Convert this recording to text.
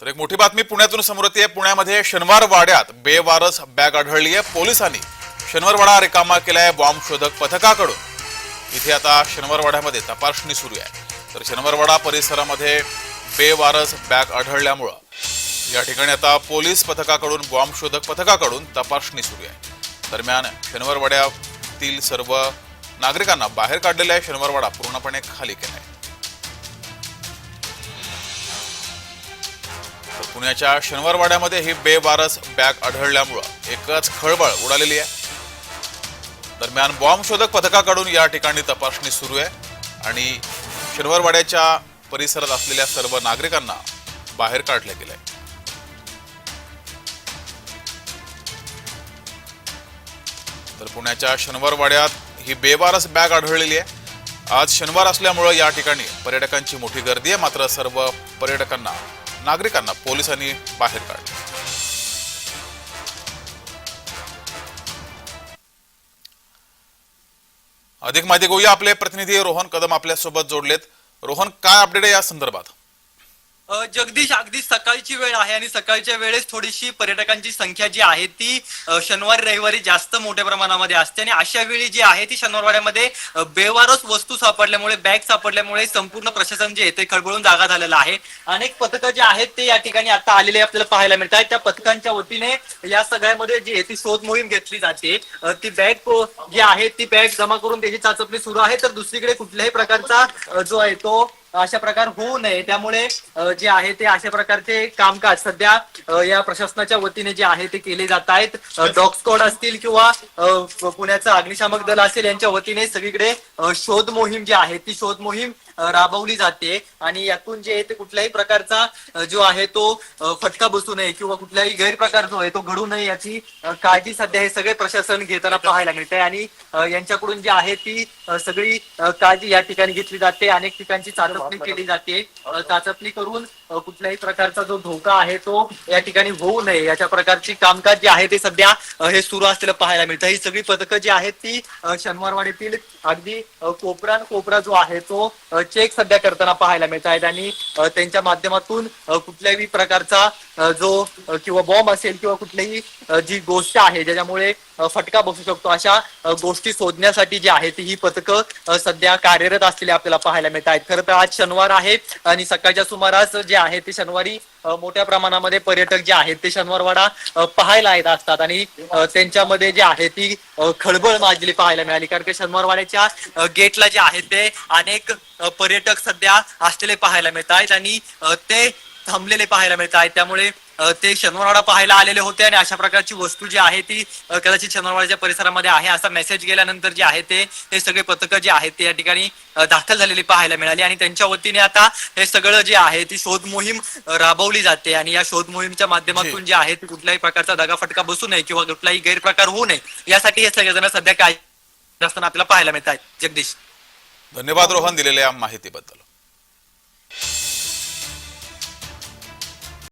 तर एक मोठी बातमी पुण्यातून समोर येते. पुण्यामध्ये शनिवार वाड्यात बेवारस बॅग आढळली आहे. पोलिसांनी शनिवारवाडा रिकामा केलाय बॉम्ब शोधक पथकाकडून. इथे आता शनिवारवाड्यामध्ये तपासणी सुरू आहे. तर शनिवारवाडा परिसरामध्ये बेवारस बॅग आढळल्यामुळं या ठिकाणी आता पोलीस पथकाकडून बॉम्ब शोधक पथकाकडून तपासणी सुरू आहे. दरम्यान शनिवारवाड्यातील सर्व नागरिकांना बाहेर काढलेला आहे. शनिवारवाडा पूर्णपणे खाली केलाय. तर पुण्याच्या शनिवारवाड्यामध्ये ही बेवारस बॅग आढळल्यामुळं एकच खळबळ उडालेली आहे. दरम्यान बॉम्ब शोधक पथकाकडून या ठिकाणी तपासणी सुरू आहे आणि शनिवारवाड्याच्या परिसरात असलेल्या सर्व नागरिकांना बाहेर काढलं गेलंय. तर पुण्याच्या शनिवारवाड्यात ही बेवारस बॅग आढळलेली आहे. आज शनिवार असल्यामुळं या ठिकाणी पर्यटकांची मोठी गर्दी आहे. मात्र सर्व पर्यटकांना नागरिकांना पोलिसांनी बाहेर काढले. अधिक माहिती घेऊया आपले प्रतिनिधी रोहन कदम आपल्यासोबत जोडलेत. रोहन काय अपडेट आहे या संदर्भात? जगदीश अगदी सकाळची वेळ आहे आणि सकाळच्या वेळेस थोडीशी पर्यटकांची संख्या जी आहे ती शनिवारी रविवारी जास्त मोठ्या प्रमाणामध्ये असते आणि अशा वेळी जी आहे ती शनिवारवाड्यामध्ये अ, बेवारस वस्तू सापडल्यामुळे बॅग सापडल्यामुळे संपूर्ण प्रशासन जे आहे ते खळबळून जागा झालेलं आहे. अनेक पथकं जे आहेत ते या ठिकाणी आता आलेले आपल्याला पाहायला मिळत आहेत त्या पथकांच्या वतीने या सगळ्यामध्ये जी आहे ती शोध मोहीम घेतली जाते. ती बॅग जी आहे ती बॅग जमा करून त्याची चाचपणी सुरू आहे. तर दुसरीकडे कुठल्याही प्रकारचा जो आहे तो अशा प्रकार होऊ नये. त्यामुळे जे आहे ते अशा प्रकारचे कामकाज सध्या या प्रशासनाच्या वतीने जे आहे ते केले जात आहेत. डॉग स्क्वॉड असतील किंवा पुण्याचं अग्निशामक दल असेल यांच्या वतीने सगळीकडे शोध मोहीम जी आहे ती शोध मोहीम राबवली जाते आणि यातून जे आहे ते कुठल्याही प्रकारचा जो आहे तो फटका बसू नये किंवा कुठल्याही गैरप्रकार जो आहे तो घडू नये याची काळजी सध्या हे सगळे प्रशासन घेताना पाहायला मिळते आणि यांच्याकडून जी आहे ती सगळी काळजी या ठिकाणी घेतली जाते. अनेक ठिकाणची चाचपणी केली जाते. चाचपणी करून कुठल्याही प्रकारचा जो धोका आहे तो या ठिकाणी होऊ नये. याच्या प्रकारची कामकाज जे आहे ते सध्या हे सुरू असलेलं पाहायला मिळतं. ही सगळी पथकं जी आहेत ती शनिवारवाडीतील अगदी अ, कोपरा जो आहे तो चेक सध्या करताना पाहायला मिळत आहेत आणि त्यांच्या माध्यमातून कुठल्याही प्रकारचा जो किंवा बॉम्ब असेल किंवा कुठलीही जी गोष्ट आहे ज्याच्यामुळे फटका बसू शकतो अशा गोष्टी शोधण्यासाठी जी आहे ती ही पथकं सध्या कार्यरत असलेली आपल्याला पाहायला मिळत आहेत खरं तर आज शनिवार आहे आणि सकाळच्या सुमारास जे आहे ते शनिवारी मोठ्या प्रमाणामध्ये पर्यटक जे आहेत ते शनिवारवाडा पाहायला येत असतात आणि त्यांच्यामध्ये जे आहे ती खळबळ माजली पाहायला मिळाली. कारण की शनिवारवाड्याच्या गेटला जे आहे ते अनेक पर्यटक सध्या असलेले पाहायला मिळत आहेत आणि ते थांबलेले पाहायला मिळत आहेत. त्यामुळे ते शनिवारवाडा पाहायला आलेले होते आणि अशा प्रकारची वस्तू जी आहे ती कदाचित शनिवारवाड्याच्या परिसरामध्ये आहे असा मेसेज गेल्यानंतर जे आहे ते हे सगळे पथकं जे आहेत ते या ठिकाणी दाखल झालेली पाहायला मिळाली आणि त्यांच्या वतीने आता हे सगळं जे आहे ती शोध मोहीम राबवली जाते आणि या शोध मोहीमच्या माध्यमातून जे. आहे ती कुठल्याही प्रकारचा दगाफटका बसू नये किंवा कुठलाही गैरप्रकार होऊ नये यासाठी हे सगळेजण सध्या काय असताना आपल्याला पाहायला मिळत आहेत. जगदीश. धन्यवाद रोहन दिलेल्या माहितीबद्दल.